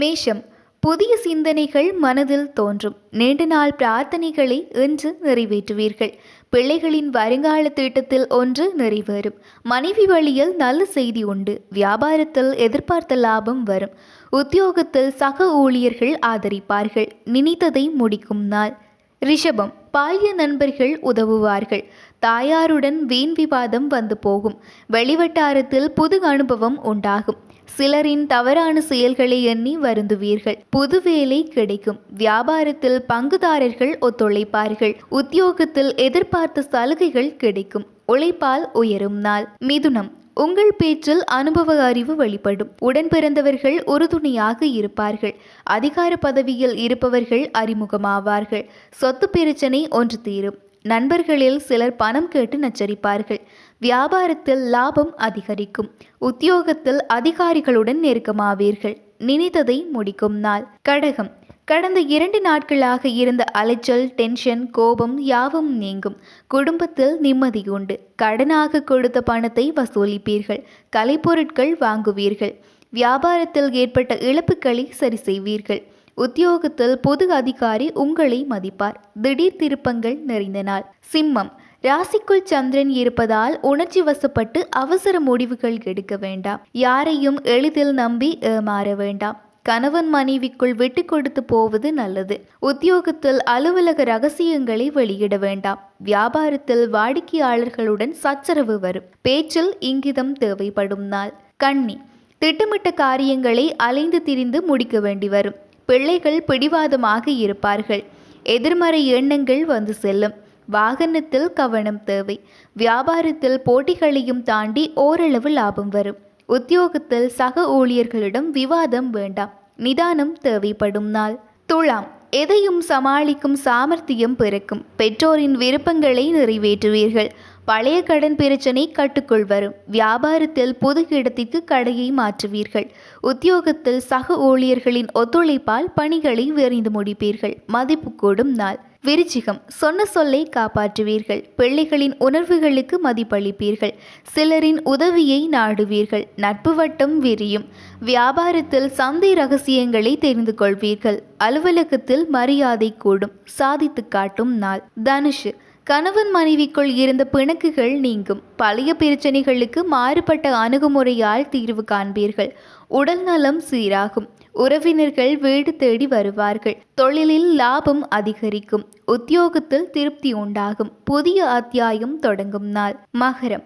மேஷம் புதிய சிந்தனைகள் மனதில் தோன்றும். நீண்ட நாள் பிரார்த்தனைகளை இன்று நிறைவேற்றுவீர்கள். பிள்ளைகளின் வருங்கால திட்டத்தில் ஒன்று நிறைவேறும். மனைவி வழியில் நல்ல செய்தி உண்டு. வியாபாரத்தில் எதிர்பார்த்த லாபம் வரும். உத்தியோகத்தில் சக ஊழியர்கள் ஆதரிப்பார்கள். நினைத்ததை முடிக்கும் நாள். ரிஷபம் பால்ய நண்பர்கள் உதவுவார்கள். தாயாருடன் வீண் விவாதம் வந்து போகும். வெளிவட்டாரத்தில் புது அனுபவம் உண்டாகும். சிலரின் தவறான செயல்களை எண்ணி வருந்துவீர்கள். புது வேலை கிடைக்கும். வியாபாரத்தில் பங்குதாரர்கள் ஒத்துழைப்பார்கள். உத்தியோகத்தில் எதிர்பார்த்த சலுகைகள் கிடைக்கும். உழைப்பால் உயரும் நாள். மிதுனம். உங்கள் பேச்சில் அனுபவ அறிவு வெளிப்படும். உடன் பிறந்தவர்கள் உறுதுணையாக இருப்பார்கள். அதிகார பதவியில் இருப்பவர்கள் அறிமுகமாவார்கள். சொத்து பிரச்சனை ஒன்று தீரும். நண்பர்களில் சிலர் பணம் கேட்டு நச்சரிப்பார்கள். வியாபாரத்தில் லாபம் அதிகரிக்கும். உத்தியோகத்தில் அதிகாரிகளுடன் நெருக்கமாவீர்கள். நினைத்ததை முடிக்கும் நாள். கடகம். கடந்த இரண்டு நாட்களாக இருந்த அலைச்சல் டென்ஷன் கோபம் யாவும் நீங்கும். குடும்பத்தில் நிம்மதி உண்டு. கடனாக கொடுத்த பணத்தை வசூலிப்பீர்கள். கலைப்பொருட்கள் வாங்குவீர்கள். வியாபாரத்தில் ஏற்பட்ட இழப்புகளை சரி செய்வீர்கள். உத்தியோகத்தில் பொது அதிகாரி உங்களை மதிப்பார். திடீர் திருப்பங்கள் நிறைந்த நாள். சிம்மம். ராசிக்குள் சந்திரன் இருப்பதால் உணர்ச்சி வசப்பட்டு அவசர முடிவுகள் எடுக்க வேண்டாம். யாரையும் எளிதில் நம்பி ஏமாற வேண்டாம். கணவன் மனைவிக்குள் விட்டு கொடுத்து போவது நல்லது. உத்தியோகத்தில் அலுவலக ரகசியங்களை வெளியிட வேண்டாம். வியாபாரத்தில் வாடிக்கையாளர்களுடன் சச்சரவு வரும். பேச்சில் இங்கிதம் தேவைப்படும் நாள். கண்ணி திட்டமிட்ட காரியங்களை அலைந்து திரிந்து முடிக்க வேண்டி வரும். பிள்ளைகள் பிடிவாதமாக இருப்பார்கள். எதிர்மறை எண்ணங்கள் வந்து செல்லும். வாகனத்தில் கவனம் தேவை. வியாபாரத்தில் போட்டிகளையும் தாண்டி ஓரளவு லாபம் வரும். உத்தியோகத்தில் சக ஊழியர்களிடம் விவாதம் வேண்டாம். நிதானம் தேவைப்படும் நாள். துலாம் எதையும் சமாளிக்கும் சாமர்த்தியம் பிறக்கும். பெற்றோரின் விருப்பங்களை நிறைவேற்றுவீர்கள். பழைய கடன் பிரச்சனை கட்டுக்குள் வரும் வியாபாரத்தில் புது இடத்திற்கு கடையை மாற்றுவீர்கள். உத்தியோகத்தில் சக ஊழியர்களின் ஒத்துழைப்பால் பணிகளை விரைந்து முடிப்பீர்கள். மதிப்பு கூடும் நாள். விருச்சிகம். சொன்ன சொல்லை காப்பாற்றுவீர்கள். பிள்ளைகளின் உணர்வுகளுக்கு மதிப்பளிப்பீர்கள். சிலரின் உதவியை நாடுவீர்கள். நட்பு வட்டம் விரியும். வியாபாரத்தில் சந்தை ரகசியங்களை தெரிந்து கொள்வீர்கள். அலுவலகத்தில் மரியாதை கூடும். சாதித்து காட்டும் நாள். தனுஷு. கணவன் மனைவிக்குள் இருந்த பிணக்குகள் நீங்கும். பழைய பிரச்சனைகளுக்கு மாறுபட்ட அணுகுமுறையால் தீர்வு காண்பீர்கள். உடல் நலம் சீராகும். உறவினர்கள் வீடு தேடி வருவார்கள். தொழிலில் லாபம் அதிகரிக்கும். உத்தியோகத்தில் திருப்தி உண்டாகும். புதிய அத்தியாயம் தொடங்கும் நாள். மகரம்.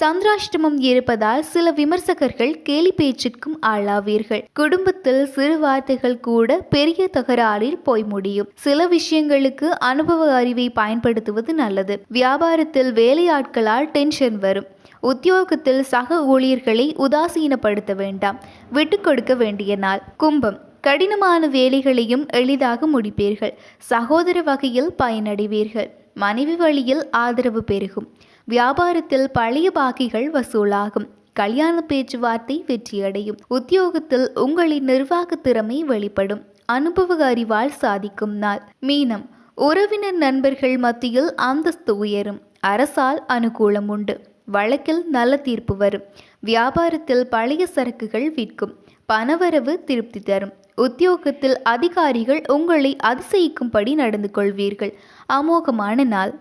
சந்திராஷ்டமம் இருப்பதால் சில விமர்சகர்கள் கேலி பேச்சுக்கும் ஆளாவீர்கள். குடும்பத்தில் சிறு வார்த்தைகள் கூட பெரிய தகராறில் போய் முடியும். சில விஷயங்களுக்கு அனுபவ அறிவை பயன்படுத்துவது நல்லது. வியாபாரத்தில் வேலையாட்களால் டென்ஷன் வரும். உத்தியோகத்தில் சக ஊழியர்களை உதாசீனப்படுத்த வேண்டாம். விட்டு கொடுக்க வேண்டிய நாள். கும்பம். கடினமான வேலைகளையும் எளிதாக முடிப்பீர்கள். சகோதர வகையில் பயனடைவீர்கள். மனைவி வழியில் ஆதரவு பெருகும். வியாபாரத்தில் பழைய பாக்கிகள் வசூலாகும். கல்யாண பேச்சுவார்த்தை வெற்றியடையும். உத்தியோகத்தில் உங்களின் நிர்வாக திறமை வெளிப்படும். அனுபவ அறிவால் சாதிக்கும் நாள். மீனம். உறவினர் நண்பர்கள் மத்தியில் அந்தஸ்து உயரும். அரசால் அனுகூலம் உண்டு. வழக்கில் நல்ல தீர்ப்பு வரும். வியாபாரத்தில் பழைய சரக்குகள் விற்கும். பணவரவு திருப்தி தரும். உத்தியோகத்தில் அதிகாரிகள் உங்களை அதிசயிக்கும்படி நடந்து கொள்வீர்கள் அமோகமான நாள்.